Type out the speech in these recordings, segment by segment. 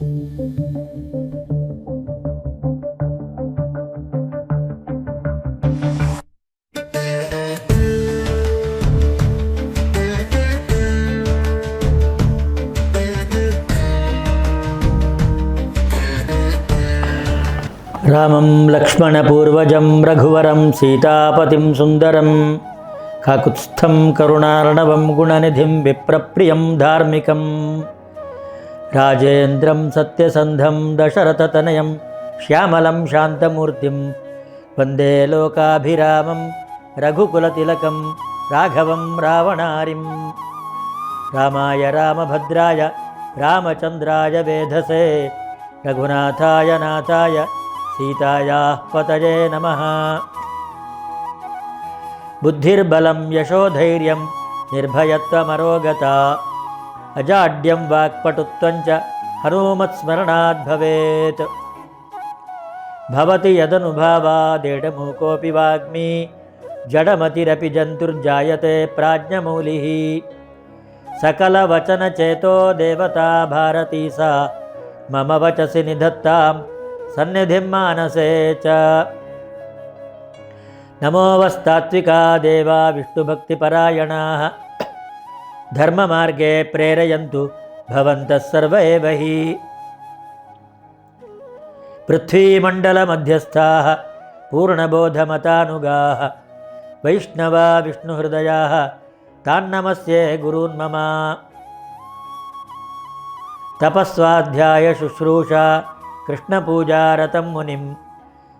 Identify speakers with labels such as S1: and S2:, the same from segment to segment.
S1: రామం లక్ష్మణపూర్వజం రఘువరం సీతాపతిం సుందరం కాకుత్స్థం కరుణార్ణవం గుణనిధిం విప్రప్రియం ధార్మికం. రాజేంద్రం సత్యసంధం దశరథతనయం శ్యామలం శాంతమూర్తిం వందే లోకాభిరామం రఘుకులతిలకం రాఘవం రావణారిం. రామాయ రామభద్రాయ రామచంద్రాయ వేధసే రఘునాథాయ నాథాయ సీతాయాः పతయే నమः. బుద్ధిర్బలం యశోధైర్యం నిర్భయత్వమరోగత. అజాడ్యం వాక్పటుత్వంచ హనుమత్స్మరణాద్భవేత్ భవతి. యదనుభావాదేఢమూకోపి వాగ్మి జడమతిరపి జంతుర్జాయతే ప్రాజ్ఞమూలి. సకలవచనచేతో దేవతా భారతీ సా మమ వచసి నిధత్తాం సన్నిధిం మానసే చ. నమోవస్తాత్వికా దేవా విష్ణుభక్తిపరాయణా. ధర్మమార్గే ప్రేరయంతు భవంతః సర్వ హి పృథ్వీమండలమధ్యస్థా పూర్ణబోధమతానుగా వైష్ణవా విష్ణుహృదయా తాన్నమస్యే గురూన్మమ తపస్వాధ్యాయ శుశ్రూషా కృష్ణపూజారతం మునిం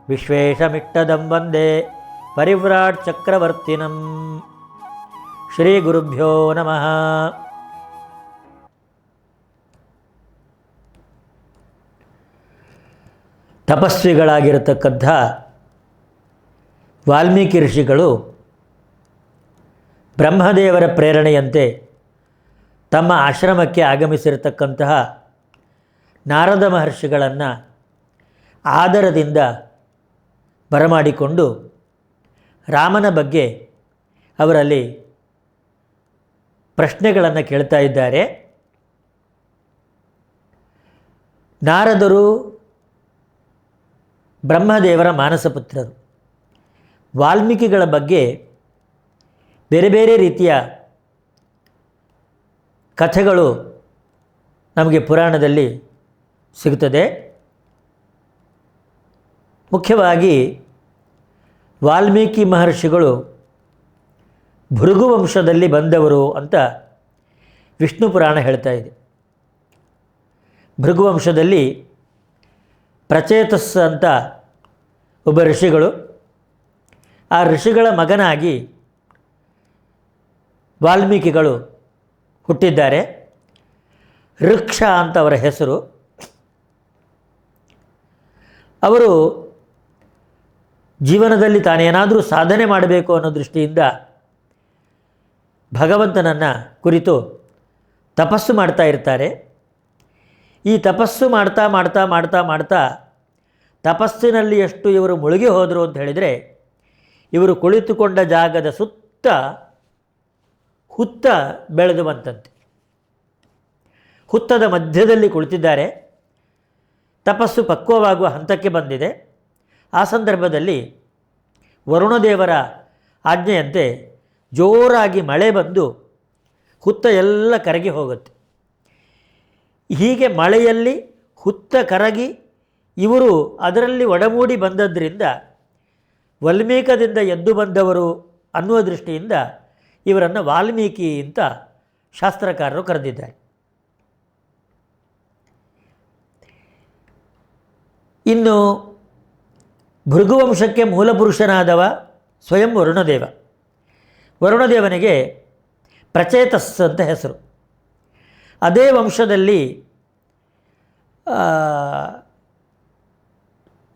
S1: విశ్వేషమిట్టదం వందే పరివ్రాట్ చక్రవర్తినం ಶ್ರೀ ಗುರುಭ್ಯೋ ನಮಃ. ತಪಸ್ವಿಗಳಾಗಿರತಕ್ಕಂಥ ವಾಲ್ಮೀಕಿ ಋಷಿಗಳು ಬ್ರಹ್ಮದೇವರ ಪ್ರೇರಣೆಯಂತೆ ತಮ್ಮ ಆಶ್ರಮಕ್ಕೆ ಆಗಮಿಸಿರತಕ್ಕಂತಹ ನಾರದ ಮಹರ್ಷಿಗಳನ್ನು ಆದರದಿಂದ ಬರಮಾಡಿಕೊಂಡು ರಾಮನ ಬಗ್ಗೆ ಅವರಲ್ಲಿ ಪ್ರಶ್ನೆಗಳನ್ನು ಕೇಳ್ತಾ ಇದ್ದಾರೆ. ನಾರದರು ಬ್ರಹ್ಮದೇವರ ಮಾನಸಪುತ್ರರು. ವಾಲ್ಮೀಕಿಗಳ ಬಗ್ಗೆ ಬೇರೆ ಬೇರೆ ರೀತಿಯ ಕಥೆಗಳು ನಮಗೆ ಪುರಾಣದಲ್ಲಿ ಸಿಗುತ್ತದೆ. ಮುಖ್ಯವಾಗಿ ವಾಲ್ಮೀಕಿ ಮಹರ್ಷಿಗಳು ಭೃಗು ವಂಶದಲ್ಲಿ ಬಂದವರು ಅಂತ ವಿಷ್ಣು ಪುರಾಣ ಹೇಳ್ತಾ ಇದೆ. ಭೃಗುವಂಶದಲ್ಲಿ ಪ್ರಚೇತಸ್ ಅಂತ ಒಬ್ಬ ಋಷಿಗಳು. ಆ ಋಷಿಗಳ ಮಗನಾಗಿ ವಾಲ್ಮೀಕಿಗಳು ಹುಟ್ಟಿದ್ದಾರೆ. ವೃಕ್ಷ ಅಂತ ಅವರ ಹೆಸರು. ಅವರು ಜೀವನದಲ್ಲಿ ತಾನೇನಾದರೂ ಸಾಧನೆ ಮಾಡಬೇಕು ಅನ್ನೋ ದೃಷ್ಟಿಯಿಂದ ಭಗವಂತನನ್ನು ಕುರಿತು ತಪಸ್ಸು ಮಾಡ್ತಾ ಇರ್ತಾರೆ. ಈ ತಪಸ್ಸು ಮಾಡ್ತಾ ಮಾಡ್ತಾ ಮಾಡ್ತಾ ಮಾಡ್ತಾ ತಪಸ್ಸಿನಲ್ಲಿ ಎಷ್ಟು ಇವರು ಮುಳುಗಿ ಹೋದರು ಅಂತ ಹೇಳಿದರೆ ಇವರು ಕುಳಿತುಕೊಂಡ ಜಾಗದ ಸುತ್ತ ಹುತ್ತ ಬೆಳೆದು ಬಂತಂತೆ. ಹುತ್ತದ ಮಧ್ಯದಲ್ಲಿ ಕುಳಿತಿದ್ದಾರೆ. ತಪಸ್ಸು ಪಕ್ವವಾಗುವ ಹಂತಕ್ಕೆ ಬಂದಿದೆ. ಆ ಸಂದರ್ಭದಲ್ಲಿ ವರುಣದೇವರ ಆಜ್ಞೆಯಂತೆ ಜೋರಾಗಿ ಮಳೆ ಬಂದು ಹುತ್ತ ಎಲ್ಲ ಕರಗಿ ಹೋಗುತ್ತೆ. ಹೀಗೆ ಮಳೆಯಲ್ಲಿ ಹುತ್ತ ಕರಗಿ ಇವರು ಅದರಲ್ಲಿ ಒಡಮೂಡಿ ಬಂದದ್ದರಿಂದ ವಲ್ಮೀಕದಿಂದ ಎದ್ದು ಬಂದವರು ಅನ್ನುವ ದೃಷ್ಟಿಯಿಂದ ಇವರನ್ನು ವಾಲ್ಮೀಕಿ ಅಂತ ಶಾಸ್ತ್ರಕಾರರು ಕರೆದಿದ್ದಾರೆ. ಇನ್ನು ಭೃಗುವಂಶಕ್ಕೆ ಮೂಲಪುರುಷನಾದವ ಸ್ವಯಂ ವರುಣದೇವ. ವರುಣದೇವನಿಗೆ ಪ್ರಚೇತಸ್ ಅಂತ ಹೆಸರು. ಅದೇ ವಂಶದಲ್ಲಿ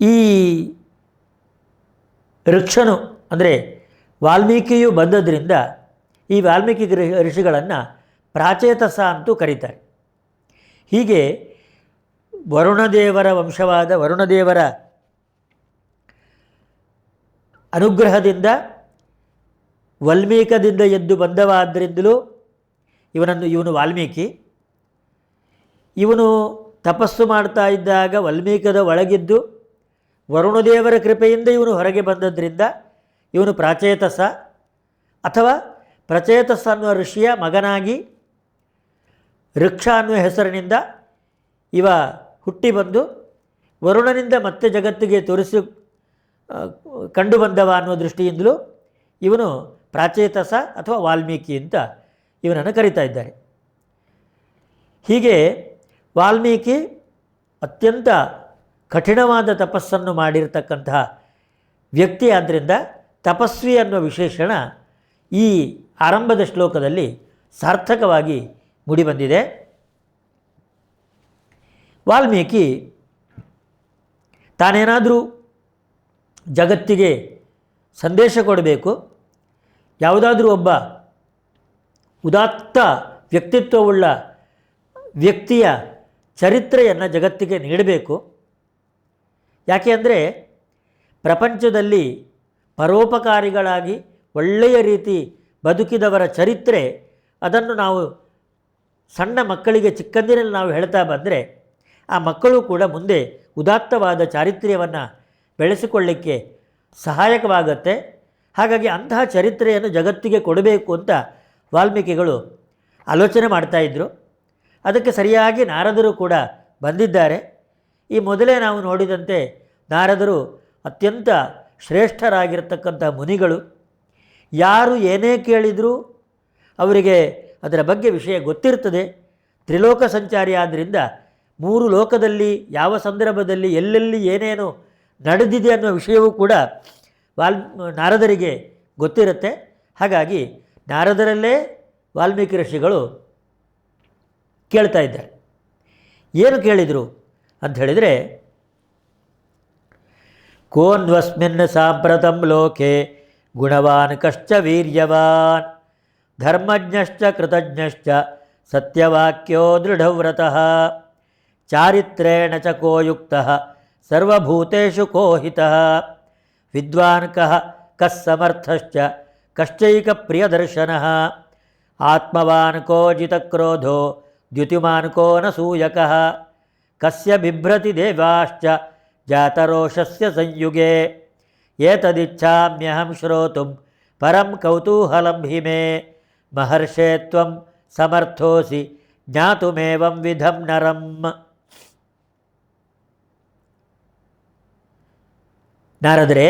S1: ಈ ಋಕ್ಷನು ಅಂದರೆ ವಾಲ್ಮೀಕಿಯು ಬಂದದ್ರಿಂದ ಈ ವಾಲ್ಮೀಕಿ ಋಷಿಗಳನ್ನು ಪ್ರಾಚೇತಸ ಅಂತೂ ಕರೀತಾರೆ. ಹೀಗೆ ವರುಣದೇವರ ವಂಶವಾದ ವರುಣದೇವರ ಅನುಗ್ರಹದಿಂದ ವಲ್ಮೀಕದಿಂದ ಎದ್ದು ಬಂದವ ಆದ್ದರಿಂದಲೂ ಇವನನ್ನು ಇವನು ವಾಲ್ಮೀಕಿ. ಇವನು ತಪಸ್ಸು ಮಾಡ್ತಾ ಇದ್ದಾಗ ವಾಲ್ಮೀಕದ ಒಳಗಿದ್ದು ವರುಣದೇವರ ಕೃಪೆಯಿಂದ ಇವನು ಹೊರಗೆ ಬಂದದ್ರಿಂದ ಇವನು ಪ್ರಾಚೇತಸ ಅಥವಾ ಪ್ರಚೇತಸ ಅನ್ನುವ ಋಷಿಯ ಮಗನಾಗಿ ವೃಕ್ಷ ಅನ್ನುವ ಹೆಸರಿನಿಂದ ಇವ ಹುಟ್ಟಿ ಬಂದು ವರುಣನಿಂದ ಮತ್ತೆ ಜಗತ್ತಿಗೆ ತೋರಿಸಿ ಕಂಡು ಬಂದವ ಅನ್ನುವ ದೃಷ್ಟಿಯಿಂದಲೂ ಇವನು ಪ್ರಾಚೇತಸ ಅಥವಾ ವಾಲ್ಮೀಕಿ ಅಂತ ಇವನನ್ನು ಕರಿತಾ ಇದ್ದಾರೆ. ಹೀಗೆ ವಾಲ್ಮೀಕಿ ಅತ್ಯಂತ ಕಠಿಣವಾದ ತಪಸ್ಸನ್ನು ಮಾಡಿರ್ತಕ್ಕಂತಹ ವ್ಯಕ್ತಿ ಆದ್ದರಿಂದ ತಪಸ್ವಿ ಅನ್ನುವ ವಿಶೇಷಣ ಈ ಆರಂಭದ ಶ್ಲೋಕದಲ್ಲಿ ಸಾರ್ಥಕವಾಗಿ ಮೂಡಿಬಂದಿದೆ. ವಾಲ್ಮೀಕಿ ತಾನೇನಾದರೂ ಜಗತ್ತಿಗೆ ಸಂದೇಶ ಕೊಡಬೇಕು ಯಾವುದಾದ್ರೂ ಒಬ್ಬ ಉದಾತ್ತ ವ್ಯಕ್ತಿತ್ವವುಳ್ಳ ವ್ಯಕ್ತಿಯ ಚರಿತ್ರೆಯನ್ನು ಜಗತ್ತಿಗೆ ನೀಡಬೇಕು. ಯಾಕೆ ಅಂದರೆ ಪ್ರಪಂಚದಲ್ಲಿ ಪರೋಪಕಾರಿಗಳಾಗಿ ಒಳ್ಳೆಯ ರೀತಿ ಬದುಕಿದವರ ಚರಿತ್ರೆ ಅದನ್ನು ನಾವು ಸಣ್ಣ ಮಕ್ಕಳಿಗೆ ಚಿಕ್ಕಂದಿನಲ್ಲಿ ನಾವು ಹೇಳ್ತಾ ಬಂದರೆ ಆ ಮಕ್ಕಳು ಕೂಡ ಮುಂದೆ ಉದಾತ್ತವಾದ ಚಾರಿತ್ರ್ಯವನ್ನು ಬೆಳೆಸಿಕೊಳ್ಳಿಕ್ಕೆ ಸಹಾಯಕವಾಗತ್ತೆ. ಹಾಗಾಗಿ ಅಂತಹ ಚರಿತ್ರೆಯನ್ನು ಜಗತ್ತಿಗೆ ಕೊಡಬೇಕು ಅಂತ ವಾಲ್ಮೀಕಿಗಳು ಆಲೋಚನೆ ಮಾಡ್ತಾಯಿದ್ರು ಅದಕ್ಕೆ ಸರಿಯಾಗಿ ನಾರದರು ಕೂಡ ಬಂದಿದ್ದಾರೆ. ಈ ಮೊದಲೇ ನಾವು ನೋಡಿದಂತೆ ನಾರದರು ಅತ್ಯಂತ ಶ್ರೇಷ್ಠರಾಗಿರ್ತಕ್ಕಂಥ ಮುನಿಗಳು. ಯಾರು ಏನೇ ಕೇಳಿದರೂ ಅವರಿಗೆ ಅದರ ಬಗ್ಗೆ ವಿಷಯ ಗೊತ್ತಿರ್ತದೆ. ತ್ರಿಲೋಕ ಸಂಚಾರಿ ಆದ್ದರಿಂದ ಮೂರು ಲೋಕದಲ್ಲಿ ಯಾವ ಸಂದರ್ಭದಲ್ಲಿ ಎಲ್ಲೆಲ್ಲಿ ಏನೇನು ನಡೆದಿದೆ ಅನ್ನೋ ವಿಷಯವೂ ಕೂಡ ವಾಲ್, ನಾರದರಿಗೆ ಗೊತ್ತಿರುತ್ತೆ. ಹಾಗಾಗಿ ನಾರದರಲ್ಲೇ ವಾಲ್ಮೀಕಿ ಋಷಿಗಳು ಕೇಳ್ತಾ ಇದ್ದಾರೆ. ಏನು ಕೇಳಿದರು ಅಂತ ಹೇಳಿದರೆ, ಕೋನ್ವಸ್ಮಿನ್ ಸಾಂಪ್ರತಂ ಲೋಕೆ ಗುಣವಾನ್ ಕಶ್ಚ ವೀರ್ಯವಾನ್, ಧರ್ಮಜ್ಞಶ್ಚ ಕೃತಜ್ಞಶ್ಚ ಸತ್ಯವಾಕ್ಯೋ ದೃಢವ್ರತಃ ಚಾರಿತ್ರೇಣ ಚ ಕೋಯುಕ್ತ, ಸರ್ವಭೂತೇಷು ಕೋ ಹಿತಃ ವಿದ್ವಾನ್ ಕಃ ಕಃ ಸಮರ್ಥಶ್ಚ ಕಶ್ಚೈಕ ಪ್ರಿಯದರ್ಶನಃ ಆತ್ಮವಾನ್ ಕೋ ಜಿತಕ್ರೋಧೋ ದ್ಯುತಿಮಾನ್ ಕೋ ನ ಸೂಯಕಃ ಕಸ್ಯ ಬಿಭ್ರತಿ ದೇವಾಶ್ಚ ಜಾತರೋಷಸ್ಯ ಸಂಯುಗೆ ಏತದಿಚ್ಛಾಮ್ಯಹಂ ಶ್ರೋತುಂ ಪರಂ ಕೌತೂಹಲಂ ಹಿ ಮೇ ನಾರದರೆ,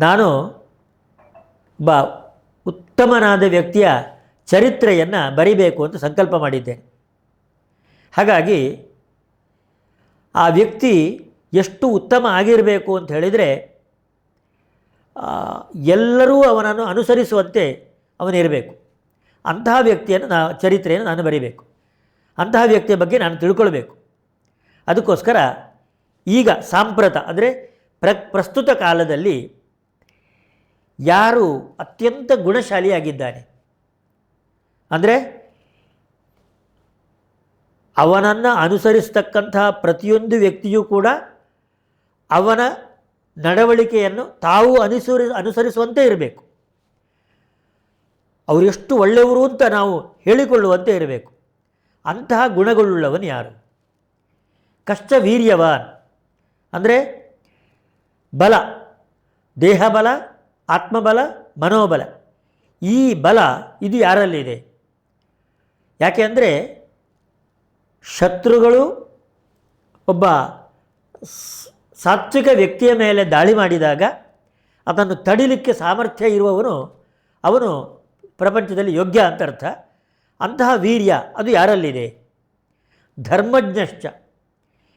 S1: ನಾನು ಒಬ್ಬ ಉತ್ತಮನಾದ ವ್ಯಕ್ತಿಯ ಚರಿತ್ರೆಯನ್ನು ಬರಿಬೇಕು ಅಂತ ಸಂಕಲ್ಪ ಮಾಡಿದ್ದೇನೆ. ಹಾಗಾಗಿ ಆ ವ್ಯಕ್ತಿ ಎಷ್ಟು ಉತ್ತಮ ಆಗಿರಬೇಕು ಅಂತ ಹೇಳಿದರೆ ಎಲ್ಲರೂ ಅವನನ್ನು ಅನುಸರಿಸುವಂತೆ ಅವನಿರಬೇಕು. ಅಂತಹ ವ್ಯಕ್ತಿಯನ್ನು ನಾ, ಚರಿತ್ರೆಯನ್ನು ನಾನು ಬರಿಬೇಕು. ಅಂತಹ ವ್ಯಕ್ತಿಯ ಬಗ್ಗೆ ನಾನು ತಿಳ್ಕೊಳ್ಬೇಕು. ಅದಕ್ಕೋಸ್ಕರ ಈಗ ಸಾಂಪ್ರತ ಅಂದರೆ ಪ್ರ, ಪ್ರಸ್ತುತ ಕಾಲದಲ್ಲಿ ಯಾರು ಅತ್ಯಂತ ಗುಣಶಾಲಿಯಾಗಿದ್ದಾನೆ ಅಂದರೆ ಅವನನ್ನು ಅನುಸರಿಸತಕ್ಕಂತಹ ಪ್ರತಿಯೊಂದು ವ್ಯಕ್ತಿಯೂ ಕೂಡ ಅವನ ನಡವಳಿಕೆಯನ್ನು ತಾವು ಅನುಸರಿ, ಅನುಸರಿಸುವಂತೆ ಇರಬೇಕು. ಅವರು ಎಷ್ಟು ಒಳ್ಳೆಯವರು ಅಂತ ನಾವು ಹೇಳಿಕೊಳ್ಳುವಂತೆ ಇರಬೇಕು. ಅಂತಹ ಗುಣಗಳುಳ್ಳವನು ಯಾರು? ಕಷ್ಟ ವೀರ್ಯವಾನ್ ಅಂದರೆ ಬಲ, ದೇಹಬಲ, ಆತ್ಮಬಲ, ಮನೋಬಲ. ಈ ಬಲ ಇದು ಯಾರಲ್ಲಿದೆ? ಯಾಕೆ ಅಂದರೆ ಶತ್ರುಗಳು ಒಬ್ಬ ಸಾತ್ವಿಕ ವ್ಯಕ್ತಿಯ ಮೇಲೆ ದಾಳಿ ಮಾಡಿದಾಗ ಅದನ್ನು ತಡಿಲಿಕ್ಕೆ ಸಾಮರ್ಥ್ಯ ಇರುವವನು ಅವನು ಪ್ರಪಂಚದಲ್ಲಿ ಯೋಗ್ಯ ಅಂತ ಅರ್ಥ. ಅಂತಹ ವೀರ್ಯ ಅದು ಯಾರಲ್ಲಿದೆ? ಧರ್ಮಜ್ಞಶ್ಚ.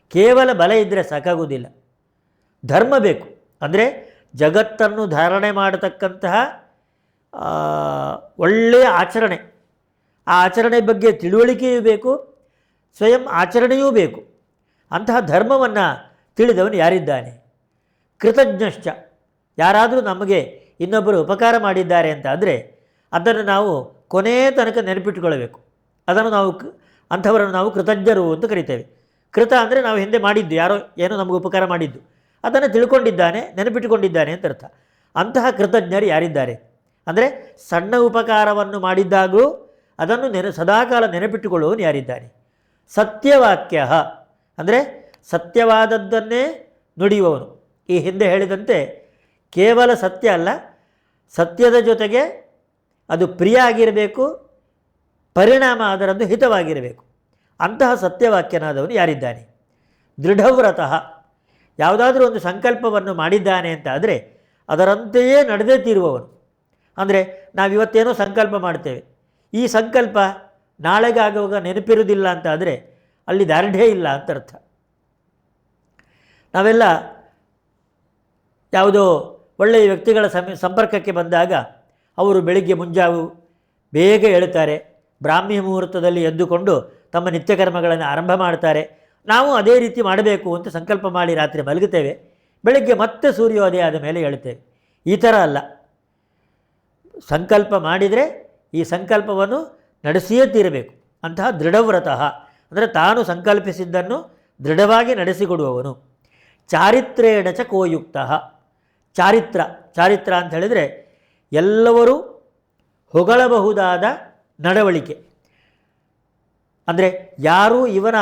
S1: ಕೇವಲ ಬಲ ಇದ್ದರೆ ಸಾಕಾಗುವುದಿಲ್ಲ. ಧರ್ಮ ಬೇಕು. ಅಂದರೆ ಜಗತ್ತನ್ನು ಧಾರಣೆ ಮಾಡತಕ್ಕಂತಹ ಒಳ್ಳೆಯ ಆಚರಣೆ. ಆ ಆಚರಣೆ ಬಗ್ಗೆ ತಿಳುವಳಿಕೆಯೂ ಬೇಕು, ಸ್ವಯಂ ಆಚರಣೆಯೂ ಬೇಕು. ಅಂತಹ ಧರ್ಮವನ್ನು ತಿಳಿದವನು ಯಾರಿದ್ದಾನೆ? ಕೃತಜ್ಞಶ್ಚ. ಯಾರಾದರೂ ನಮಗೆ ಇನ್ನೊಬ್ಬರು ಉಪಕಾರ ಮಾಡಿದ್ದಾರೆ ಅಂತ ಅಂದರೆ ಅದನ್ನು ನಾವು ಕೊನೆಯ ತನಕ ನೆನಪಿಟ್ಟುಕೊಳ್ಳಬೇಕು ಅದನ್ನು ನಾವು ಅಂಥವರನ್ನು ನಾವು ಕೃತಜ್ಞರು ಅಂತ ಕರಿತೇವೆ. ಕೃತ ಅಂದರೆ ನಾವು ಹಿಂದೆ ಮಾಡಿದ್ದು, ಯಾರೋ ಏನೋ ನಮಗೆ ಉಪಕಾರ ಮಾಡಿದ್ದು. ಅದನ್ನು ತಿಳ್ಕೊಂಡಿದ್ದಾನೆ, ನೆನಪಿಟ್ಟುಕೊಂಡಿದ್ದಾನೆ ಅಂತ ಅರ್ಥ. ಅಂತಹ ಕೃತಜ್ಞರು ಯಾರಿದ್ದಾರೆ? ಅಂದರೆ ಸಣ್ಣ ಉಪಕಾರವನ್ನು ಮಾಡಿದ್ದಾಗಲೂ ಅದನ್ನು ನೆನ, ಸದಾಕಾಲ ನೆನಪಿಟ್ಟುಕೊಳ್ಳುವವನು ಯಾರಿದ್ದಾನೆ? ಸತ್ಯವಾಕ್ಯ ಅಂದರೆ ಸತ್ಯವಾದದ್ದನ್ನೇ ನುಡಿಯುವವನು. ಈ ಹಿಂದೆ ಹೇಳಿದಂತೆ ಕೇವಲ ಸತ್ಯ ಅಲ್ಲ, ಸತ್ಯದ ಜೊತೆಗೆ ಅದು ಪ್ರಿಯ ಆಗಿರಬೇಕು ಪರಿಣಾಮ ಅದರದ್ದು ಹಿತವಾಗಿರಬೇಕು. ಅಂತಹ ಸತ್ಯವಾಕ್ಯನಾದವನು ಯಾರಿದ್ದಾನೆ? ದೃಢವ್ರತಃ. ಯಾವುದಾದ್ರೂ ಒಂದು ಸಂಕಲ್ಪವನ್ನು ಮಾಡಿದ್ದಾನೆ ಅಂತ ಆದರೆ ಅದರಂತೆಯೇ ನಡೆದೇ ತೀರುವವನು. ಅಂದರೆ ನಾವಿವತ್ತೇನೋ ಸಂಕಲ್ಪ ಮಾಡ್ತೇವೆ. ಈ ಸಂಕಲ್ಪ ನಾಳೆಗಾಗುವಾಗ ನೆನಪಿರುವುದಿಲ್ಲ ಅಂತ ಆದರೆ ಅಲ್ಲಿ ದಾರ್ಢ್ಯ ಇಲ್ಲ ಅಂತ ಅರ್ಥ. ನಾವೆಲ್ಲ ಯಾವುದೋ ಒಳ್ಳೆಯ ವ್ಯಕ್ತಿಗಳ ಸಂಪರ್ಕಕ್ಕೆ ಬಂದಾಗ ಅವರು ಬೆಳಿಗ್ಗೆ ಮುಂಜಾವು ಬೇಗ ಏಳುತ್ತಾರೆ. ಬ್ರಾಹ್ಮಿ ಮುಹೂರ್ತದಲ್ಲಿ ಎದ್ದುಕೊಂಡು ತಮ್ಮ ನಿತ್ಯಕರ್ಮಗಳನ್ನು ಆರಂಭ ಮಾಡ್ತಾರೆ. ನಾವು ಅದೇ ರೀತಿ ಮಾಡಬೇಕು ಅಂತ ಸಂಕಲ್ಪ ಮಾಡಿ ರಾತ್ರಿ ಮಲಗುತ್ತೇವೆ. ಬೆಳಗ್ಗೆ ಮತ್ತೆ ಸೂರ್ಯೋದಯ ಆದ ಮೇಲೆ ಹೇಳುತ್ತೇವೆ. ಈ ಥರ ಅಲ್ಲ. ಸಂಕಲ್ಪ ಮಾಡಿದರೆ ಈ ಸಂಕಲ್ಪವನ್ನು ನಡೆಸಿಯೇ ತೀರಬೇಕು. ಅಂತಹ ದೃಢವ್ರತಃ, ಅಂದರೆ ತಾನು ಸಂಕಲ್ಪಿಸಿದ್ದನ್ನು ದೃಢವಾಗಿ ನಡೆಸಿಕೊಡುವವನು. ಚಾರಿತ್ರೇಣ ಚ ಕೋಯುಕ್ತ. ಚಾರಿತ್ರ ಚಾರಿತ್ರ ಅಂತ ಹೇಳಿದರೆ ಎಲ್ಲರೂ ಹೊಗಳಬಹುದಾದ ನಡವಳಿಕೆ. ಅಂದರೆ ಯಾರೂ ಇವನ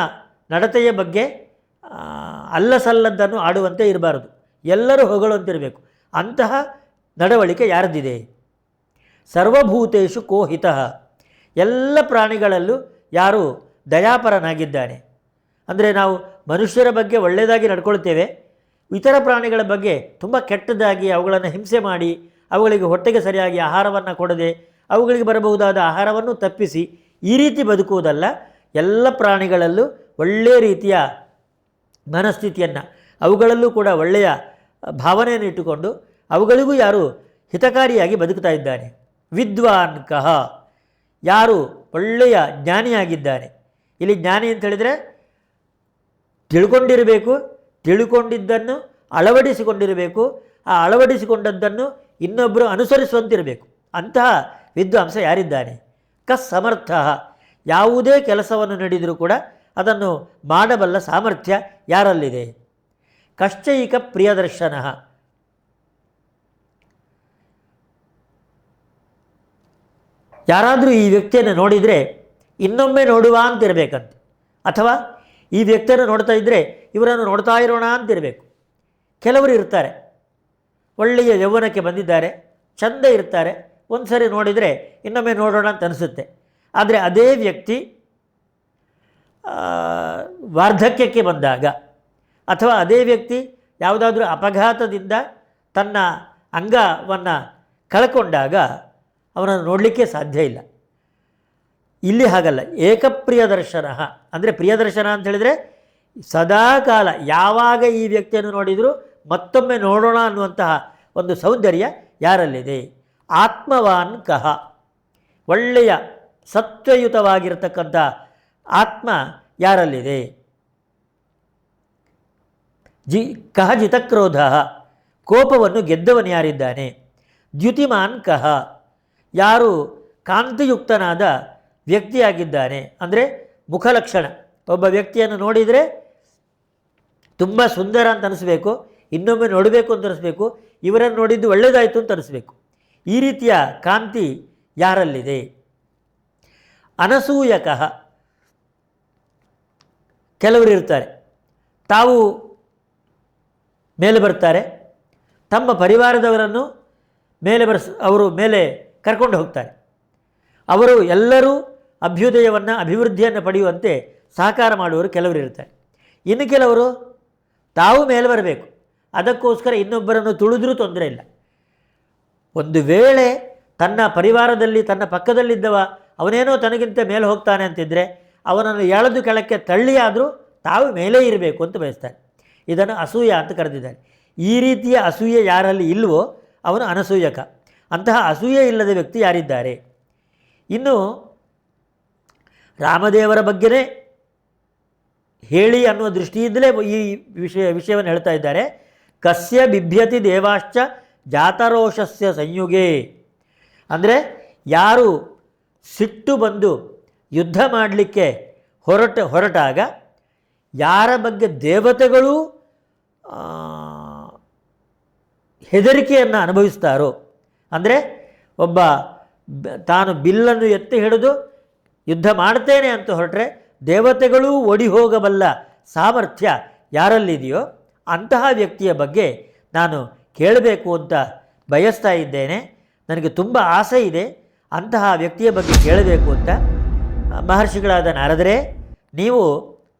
S1: ನಡತೆಯ ಬಗ್ಗೆ ಅಲ್ಲಸಲ್ಲದ್ದನ್ನು ಆಡುವಂತೆ ಇರಬಾರದು. ಎಲ್ಲರೂ ಹೊಗಳಂತಿರಬೇಕು. ಅಂತಹ ನಡವಳಿಕೆ ಯಾರದಿದೆ ಸರ್ವಭೂತೇಶು ಕೋಹಿತ ಎಲ್ಲ ಪ್ರಾಣಿಗಳಲ್ಲೂ ಯಾರು ದಯಾಪರನಾಗಿದ್ದಾನೆ? ಅಂದರೆ ನಾವು ಮನುಷ್ಯರ ಬಗ್ಗೆ ಒಳ್ಳೆಯದಾಗಿ ನಡ್ಕೊಳ್ತೇವೆ, ಇತರ ಪ್ರಾಣಿಗಳ ಬಗ್ಗೆ ತುಂಬ ಕೆಟ್ಟದಾಗಿ ಅವುಗಳನ್ನು ಹಿಂಸೆ ಮಾಡಿ, ಅವುಗಳಿಗೆ ಹೊಟ್ಟೆಗೆ ಸರಿಯಾಗಿ ಆಹಾರವನ್ನು ಕೊಡದೆ, ಅವುಗಳಿಗೆ ಬರಬಹುದಾದ ಆಹಾರವನ್ನು ತಪ್ಪಿಸಿ ಈ ರೀತಿ ಬದುಕುವುದಲ್ಲ. ಎಲ್ಲ ಪ್ರಾಣಿಗಳಲ್ಲೂ ಒಳ್ಳೆಯ ರೀತಿಯ ಮನಸ್ಥಿತಿಯನ್ನು, ಅವುಗಳಲ್ಲೂ ಕೂಡ ಒಳ್ಳೆಯ ಭಾವನೆಯನ್ನು ಇಟ್ಟುಕೊಂಡು ಅವುಗಳಿಗೂ ಯಾರು ಹಿತಕಾರಿಯಾಗಿ ಬದುಕ್ತಾ ಇದ್ದಾನೆ ವಿದ್ವಾನ್ ಕಹ. ಯಾರು ಒಳ್ಳೆಯ ಜ್ಞಾನಿಯಾಗಿದ್ದಾನೆ ಇಲ್ಲಿ ಜ್ಞಾನಿ ಅಂತ ಹೇಳಿದರೆ ತಿಳ್ಕೊಂಡಿರಬೇಕು, ತಿಳ್ಕೊಂಡಿದ್ದನ್ನು ಅಳವಡಿಸಿಕೊಂಡಿರಬೇಕು, ಆ ಅಳವಡಿಸಿಕೊಂಡದ್ದನ್ನು ಇನ್ನೊಬ್ಬರು ಅನುಸರಿಸುವಂತಿರಬೇಕು. ಅಂತಹ ವಿದ್ವಾಂಸ ಯಾರಿದ್ದಾನೆ ಕಸ್ ಸಮರ್ಥ ಯಾವುದೇ ಕೆಲಸವನ್ನು ನಡೆದರೂ ಕೂಡ ಅದನ್ನು ಮಾಡಬಲ್ಲ ಸಾಮರ್ಥ್ಯ ಯಾರಲ್ಲಿದೆ? ಕಶ್ಚೈಕ ಪ್ರಿಯದರ್ಶನ. ಯಾರಾದರೂ ಈ ವ್ಯಕ್ತಿಯನ್ನು ನೋಡಿದರೆ ಇನ್ನೊಮ್ಮೆ ನೋಡುವ ಅಂತಿರಬೇಕಂತೆ. ಅಥವಾ ಈ ವ್ಯಕ್ತಿಯನ್ನು ನೋಡ್ತಾ ಇದ್ದರೆ ಇವರನ್ನು ನೋಡ್ತಾ ಇರೋಣ ಅಂತಿರಬೇಕು. ಕೆಲವರು ಇರ್ತಾರೆ. ಒಳ್ಳೆಯ ಯೌವನಕ್ಕೆ ಬಂದಿದ್ದಾರೆ. ಚಂದ ಇರ್ತಾರೆ. ಒಂದು ಸರಿ ನೋಡಿದರೆ ಇನ್ನೊಮ್ಮೆ ನೋಡೋಣ ಅಂತ ಅನಿಸುತ್ತೆ. ಆದರೆ ಅದೇ ವ್ಯಕ್ತಿ ವಾರ್ಧಕ್ಯಕ್ಕೆ ಬಂದಾಗ ಅಥವಾ ಅದೇ ವ್ಯಕ್ತಿ ಯಾವುದಾದ್ರೂ ಅಪಘಾತದಿಂದ ತನ್ನ ಅಂಗವನ್ನು ಕಳ್ಕೊಂಡಾಗ ಅವನನ್ನು ನೋಡಲಿಕ್ಕೆ ಸಾಧ್ಯ ಇಲ್ಲ. ಇಲ್ಲಿ ಹಾಗಲ್ಲ. ಏಕಪ್ರಿಯ ದರ್ಶನ ಅಂದರೆ ಪ್ರಿಯದರ್ಶನ ಅಂತ ಹೇಳಿದರೆ ಸದಾ ಕಾಲ ಯಾವಾಗ ಈ ವ್ಯಕ್ತಿಯನ್ನು ನೋಡಿದರೂ ಮತ್ತೊಮ್ಮೆ ನೋಡೋಣ ಅನ್ನುವಂತಹ ಒಂದು ಸೌಂದರ್ಯ ಯಾರಲ್ಲಿದೆ? ಆತ್ಮವಾನ್ ಕಹ. ಒಳ್ಳೆಯ ಸತ್ವಯುತವಾಗಿರತಕ್ಕಂಥ ಆತ್ಮ ಯಾರಲ್ಲಿದೆ? ಜಿ ಕಹ ಜಿತಕ್ರೋಧ ಕೋಪವನ್ನು ಗೆದ್ದವನು ಯಾರಿದ್ದಾನೆ? ದ್ಯುತಿಮಾನ್ ಕಹ, ಯಾರು ಕಾಂತಿಯುಕ್ತನಾದ ವ್ಯಕ್ತಿಯಾಗಿದ್ದಾನೆ? ಅಂದರೆ ಮುಖಲಕ್ಷಣ. ಒಬ್ಬ ವ್ಯಕ್ತಿಯನ್ನು ನೋಡಿದರೆ ತುಂಬ ಸುಂದರ ಅಂತ ಅನಿಸ್ಬೇಕು, ಇನ್ನೊಮ್ಮೆ ನೋಡಬೇಕು ಅಂತ ಅನಿಸ್ಬೇಕು, ಇವರನ್ನು ನೋಡಿದ್ದು ಒಳ್ಳೆಯದಾಯಿತು ಅಂತ ಅನಿಸ್ಬೇಕು. ಈ ರೀತಿಯ ಕಾಂತಿ ಯಾರಲ್ಲಿದೆ? ಅನಸೂಯಕಃ ಕೆಲವರು ಇರ್ತಾರೆ ತಾವು ಮೇಲೆ ಬರ್ತಾರೆ. ತಮ್ಮ ಪರಿವಾರದವರನ್ನು ಮೇಲೆ ಬರ್ಸ್, ಅವರು ಮೇಲೆ ಕರ್ಕೊಂಡು ಹೋಗ್ತಾರೆ. ಅವರು ಎಲ್ಲರೂ ಅಭ್ಯುದಯವನ್ನು, ಅಭಿವೃದ್ಧಿಯನ್ನು ಪಡೆಯುವಂತೆ ಸಹಕಾರ ಮಾಡುವವರು ಕೆಲವರು ಇರ್ತಾರೆ ಇನ್ನು ಕೆಲವರು ತಾವು ಮೇಲೆ ಬರಬೇಕು. ಅದಕ್ಕೋಸ್ಕರ ಇನ್ನೊಬ್ಬರನ್ನು ತುಳಿದ್ರೂ ತೊಂದರೆ ಇಲ್ಲ. ಒಂದು ವೇಳೆ ತನ್ನ ಪರಿವಾರದಲ್ಲಿ, ತನ್ನ ಪಕ್ಕದಲ್ಲಿದ್ದವ, ಅವನೇನೋ ತನಗಿಂತ ಮೇಲೆ ಹೋಗ್ತಾನೆ ಅಂತಿದ್ದರೆ ಅವನನ್ನು ಎಳೆದು ಕೆಳಕ್ಕೆ ತಳ್ಳಿಯಾದರೂ ತಾವು ಮೇಲೇ ಇರಬೇಕು ಅಂತ ಬಯಸ್ತಾರೆ. ಇದನ್ನು ಅಸೂಯ ಅಂತ ಕರೆದಿದ್ದಾರೆ. ಈ ರೀತಿಯ ಅಸೂಯೆ ಯಾರಲ್ಲಿ ಇಲ್ವೋ ಅವನು ಅನಸೂಯಕ. ಅಂತಹ ಅಸೂಯೆ ಇಲ್ಲದ ವ್ಯಕ್ತಿ ಯಾರಿದ್ದಾರೆ? ಇನ್ನು ರಾಮದೇವರ ಬಗ್ಗೆನೇ ಹೇಳಿ ಅನ್ನುವ ದೃಷ್ಟಿಯಿಂದಲೇ ಈ ವಿಷಯ ವಿಷಯವನ್ನು ಹೇಳ್ತಾ ಇದ್ದಾರೆ. ಕಸ್ಯ ಬಿಭ್ಯತಿ ದೇವಾಶ್ಚ ಜಾತರೋಷಸ್ಯ ಸಂಯುಗೇ. ಅಂದರೆ ಯಾರು ಸಿಟ್ಟು ಬಂದು ಯುದ್ಧ ಮಾಡಲಿಕ್ಕೆ ಹೊರಟ, ಹೊರಟಾಗ ಯಾರ ಬಗ್ಗೆ ದೇವತೆಗಳು ಹೆದರಿಕೆಯನ್ನು ಅನುಭವಿಸ್ತಾರೋ, ಅಂದರೆ ಒಬ್ಬ ತಾನು ಬಿಲ್ಲನ್ನು ಎತ್ತಿ ಹಿಡಿದು ಯುದ್ಧ ಮಾಡ್ತೇನೆ ಅಂತ ಹೊರಟ್ರೆ ದೇವತೆಗಳೂ ಒಡಿ ಹೋಗಬಲ್ಲ ಸಾಮರ್ಥ್ಯ ಯಾರಲ್ಲಿದೆಯೋ ಅಂತಹ ವ್ಯಕ್ತಿಯ ಬಗ್ಗೆ ನಾನು ಕೇಳಬೇಕು ಅಂತ ಬಯಸ್ತಾ ಇದ್ದೇನೆ. ನನಗೆ ತುಂಬ ಆಸೆ ಇದೆ ಅಂತಹ ವ್ಯಕ್ತಿಯ ಬಗ್ಗೆ ಕೇಳಬೇಕು ಅಂತ ಮಹರ್ಷಿಗಳಾದ ನಾರದರೆ, ನೀವು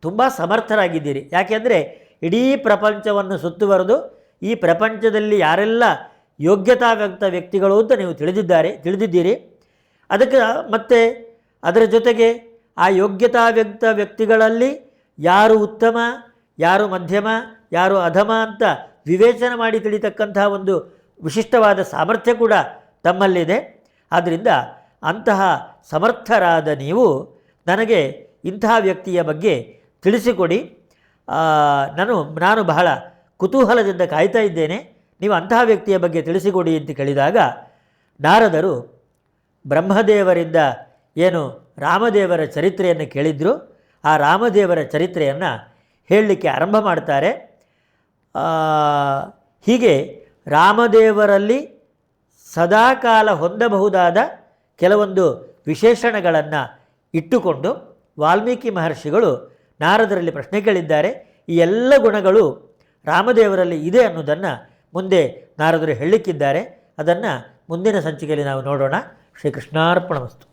S1: ತುಂಬ ಸಮರ್ಥರಾಗಿದ್ದೀರಿ. ಯಾಕೆಂದರೆ ಇಡೀ ಪ್ರಪಂಚವನ್ನು ಸುತ್ತುವರೆದು ಈ ಪ್ರಪಂಚದಲ್ಲಿ ಯಾರೆಲ್ಲ ಯೋಗ್ಯತಾವ್ಯಕ್ತ ವ್ಯಕ್ತಿಗಳು ಅಂತ ನೀವು ತಿಳಿದಿದ್ದಾರೆ, ತಿಳಿದಿದ್ದೀರಿ. ಅದಕ್ಕೆ ಮತ್ತೆ ಅದರ ಜೊತೆಗೆ ಆ ಯೋಗ್ಯತಾವ್ಯಕ್ತ ವ್ಯಕ್ತಿಗಳಲ್ಲಿ ಯಾರು ಉತ್ತಮ, ಯಾರು ಮಧ್ಯಮ, ಯಾರು ಅಧಮ ಅಂತ ವಿವೇಚನೆ ಮಾಡಿ ತಿಳಿತಕ್ಕಂತಹ ಒಂದು ವಿಶಿಷ್ಟವಾದ ಸಾಮರ್ಥ್ಯ ಕೂಡ ತಮ್ಮಲ್ಲಿದೆ. ಆದ್ದರಿಂದ ಅಂತಹ ಸಮರ್ಥರಾದ ನೀವು ನನಗೆ ಇಂತಹ ವ್ಯಕ್ತಿಯ ಬಗ್ಗೆ ತಿಳಿಸಿಕೊಡಿ. ನಾನು ನಾನು ಬಹಳ ಕುತೂಹಲದಿಂದ ಕಾಯ್ತಾ ಇದ್ದೇನೆ. ನೀವು ಅಂತಹ ವ್ಯಕ್ತಿಯ ಬಗ್ಗೆ ತಿಳಿಸಿಕೊಡಿ ಅಂತ ಕೇಳಿದಾಗ ನಾರದರು ಬ್ರಹ್ಮದೇವರಿಂದ ಏನು ರಾಮದೇವರ ಚರಿತ್ರೆಯನ್ನು ಕೇಳಿದ್ರು. ಆ ರಾಮದೇವರ ಚರಿತ್ರೆಯನ್ನು ಹೇಳಲಿಕ್ಕೆ ಆರಂಭ ಮಾಡ್ತಾರೆ. ಹೀಗೆ ರಾಮದೇವರಲ್ಲಿ ಸದಾಕಾಲ ಹೊಂದಬಹುದಾದ ಕೆಲವೊಂದು ವಿಶೇಷಣಗಳನ್ನು ಇಟ್ಟುಕೊಂಡು ವಾಲ್ಮೀಕಿ ಮಹರ್ಷಿಗಳು ನಾರದರಲ್ಲಿ ಪ್ರಶ್ನೆ ಕೇಳಿದ್ದಾರೆ ಈ ಎಲ್ಲ ಗುಣಗಳು ರಾಮದೇವರಲ್ಲಿ ಇದೆ ಅನ್ನೋದನ್ನು ಮುಂದೆ ನಾರದರು ಹೇಳಿಕ್ಕಿದ್ದಾರೆ. ಅದನ್ನು ಮುಂದಿನ ಸಂಚಿಕೆಯಲ್ಲಿ ನಾವು ನೋಡೋಣ. ಶ್ರೀಕೃಷ್ಣಾರ್ಪಣಮಸ್ತು